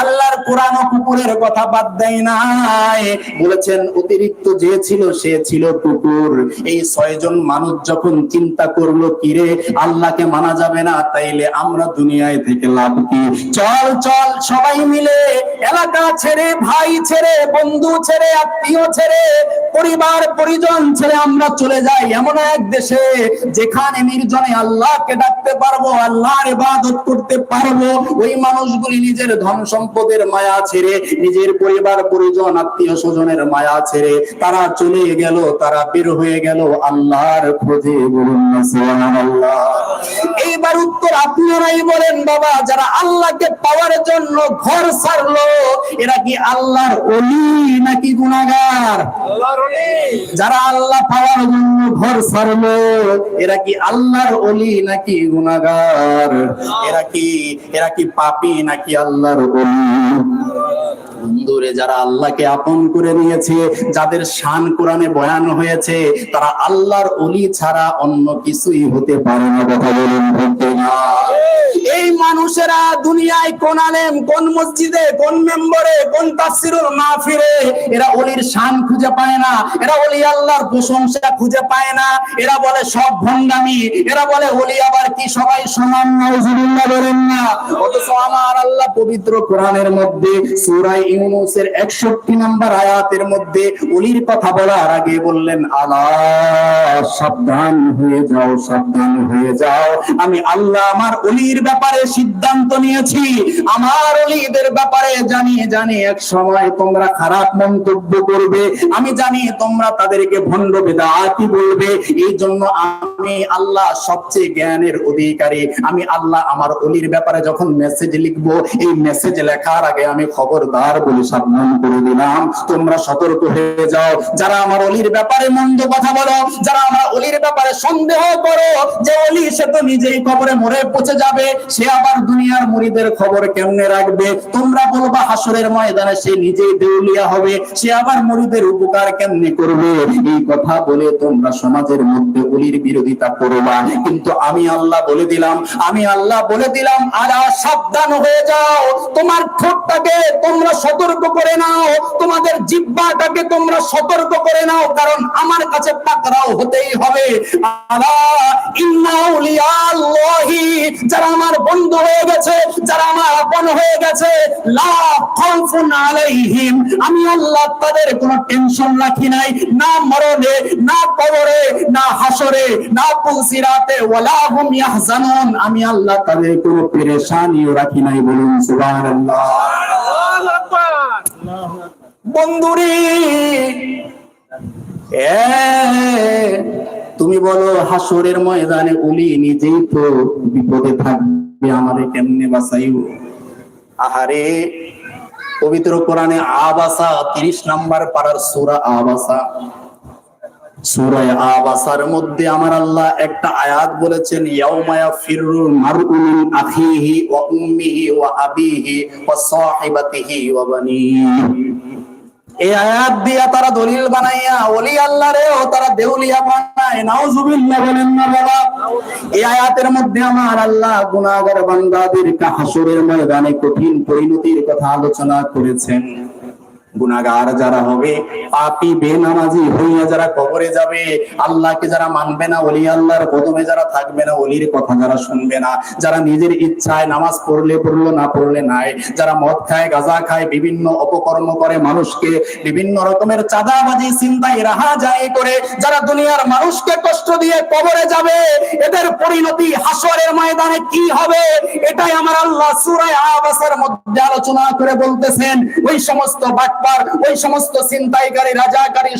আল্লাহর কোরআন কুকুরের কথা বাদ দেয় নাই। বলেছেন, অতিরিক্ত যে ছিল, সে ছিল কুকুর। এই ছয়জন মানুষ যখন চিন্তা করল, কিরে, আল্লাহকে মানা যাবে না, তাইলে আমরা দুনিয়ায় থেকে লাভ কি? চল চল, সবাই মিলে এলাকা ছেড়ে, ভাই ছেড়ে, বন্ধু ছেড়ে, আত্মীয় ছেড়ে পরিবার, পরিজন ছেড়ে আমরা চলে যাই এমন এক দেশে যেখানে নির্জনে আল্লাহকে ডাকতে পারব, আল্লাহর ইবাদত করতে পারব। ওই মানুষগুলি নিজের ধন সম্পদের মায়া ছেড়ে, নিজের পরিবার, পরিজন, আত্মীয় স্বজনের মায়া ছেড়ে তারা চলে গেল, তারা বের হয়ে গেল আল্লাহর খোঁজে বলুন এইবার উত্তর আপনারাই বলেন, বাবা, যারা আল্লাহকে পাওয়ার জন্য ঘর ছাড়লো, এরা কি আল্লাহর অলি নাকি যারা আল্লাহ পাওয়ার জন্য ঘর ছাড়লো এরা কি আল্লাহর অলি নাকি গুনাগার এরা কি এরা কি পাপি নাকি আল্লাহর অলি? বন্ধুরে, যারা আল্লাহকে আপন করে নিয়েছে, যাদের শান কোরআনে বয়ান হয়েছে, তারা আল্লাহর অলি ছাড়া অন্য কিছুই হতে পারে না, কথা বলুন এই মানুষেরা দুনিয়ায় কোন আলেম, কোন মসজিদে, কোন মেম্বরে, কোন তাফসিরুল মাহফিলে, এরা অলির শান খুঁজে পায় না, এরা অলি আল্লাহর প্রশংসা খুঁজে পায় না, এরা বলে সব ভণ্ডামি, এরা বলে অলি আবার কি সবাই সমান, নাউজুবিল্লাহ বলেন না। অথচ আমার আল্লাহ পবিত্র কোরআনের মধ্যে সুরাই ইউনুসের একষট্টি নাম্বার আয়াতের মধ্যে অলির কথা বলার আগে বললেন, আলা সাবধান হয়ে যাও, সাবধান হয়ে যাও। আমি আল্লাহ আমার অলির ব্যাপারে সিদ্ধান্ত নিয়েছি। আমার অলিদের ব্যাপারে জানি জানি এক সময় তোমরা খারাপ মন্তব্য করবে। আমি জানি তোমরা তাদেরকে ভণ্ড বেদাতি বলবে। এই জন্য আমি আল্লাহ সবচেয়ে জ্ঞানের অধিকারী। আমি আল্লাহ আমার অলির ব্যাপারে যখন মেসেজ লিখব, এই মেসেজ লেখার আগে আমি খবরদার বলে সাবধান করে দিলাম। তোমরা সতর্ক হয়ে যাও। যারা আমার অলির ব্যাপারে মন্দ কথা বলো, যারা আমার অলির ব্যাপারে সন্দেহ করো যে অলি, সে তো নিজেই কবরে মরে পচে যাবে। সে আবার দুনিয়ার মুড়িদের খবর কেমনে রাখবে? তোমরা বলবা হাসরের ময়দানে সে নিজেই দেউলিয়া হবে। সে আবার মুড়িদের উপকার কেমনে করবে? এই কথা বলে তোমরা সমাজের মধ্যে অলির বিরোধিতা করবা। কিন্তু আমি আল্লাহ বলে দিলাম, আমি আল্লাহ বলে দিলাম, আর সাবধান হয়ে যাও। তোমার ঠোঁটটাকে তোমরা সতর্ক করে নাও। তোমাদের জিব্বাটাকে তোমরা সতর্ক করে নাও। কারণ আমার কাছে পাকড়াও হতেই হবে যারা আমার বন্ধু হয়ে গেছে যারা আমার আপন হয়ে গেছে আমি আল্লাহ তাদের কোনো টেনশন রাখি নাই না মরণে না কবরে না হাসরে না পুলসিরাতে ওয়ালা হুম ইয়াহজানুন আমি আল্লাহ তাদের কোনো পেরেশানিও রাখি নাই বলুন সুবহানাল্লাহ। বন্ধুরি এ, তুমি বলো হাসরের ময়দানে উলি নিজেই তো বিপদে থাকবে, আমারে কেমনে বাঁচাইব? আহারে, পবিত্র কোরআনে আবাসা, তিরিশ নাম্বার পাড়ার সুরা আবাসা। সূরায়ে আবাসার মধ্যে আমার আল্লাহ একটা আয়াত বলেছেন ইয়াউমায়া আখিহি ওয়া উম্মিহি ওয়া আবিহি ওয়া সাহিবাতিহি ওয়া বানিহি। এই আয়াত দিয়া তারা দলিল বানাইয়া ওলি আল্লাহ রে, ও তারা দেউলিয়া বানায়। নাউজুবিল্লাহ বলেন না বাবা। এই আয়াতের মধ্যে আমার আল্লাহ গুনাহগার বান্দাদের হাসরের ময়দানে কঠিন পরিণতির কথা আলোচনা করেছেন। গুনাগার যারা হবে, পাপি বেনামাজি হইয়া যারা কবরে যাবে, আল্লাহকে যারা মানবে না, ওলি আল্লাহর কদমে যারা থাকবে না, ওলির কথা যারা শুনবে না, যারা নিজের ইচ্ছায় নামাজ পড়লে পড়ল, না পড়লে নাই, যারা মদ খায়, গাঁজা খায়, বিভিন্ন অপকর্ম করে মানুষকে, বিভিন্ন রকমের চাঁদাবাজি, চিন্তায় রাহা যায় করে, যারা দুনিয়ার মানুষকে কষ্ট দিয়ে কবরে যাবে, এদের পরিণতি হাসরের ময়দানে কি হবে? এটাই আমার আল্লাহ সূরা আবাসের মধ্যে আলোচনা করে বলতেছেন। ওই সমস্ত বাটপার ওই সমস্ত চিন্তাইকারী রাজাকারী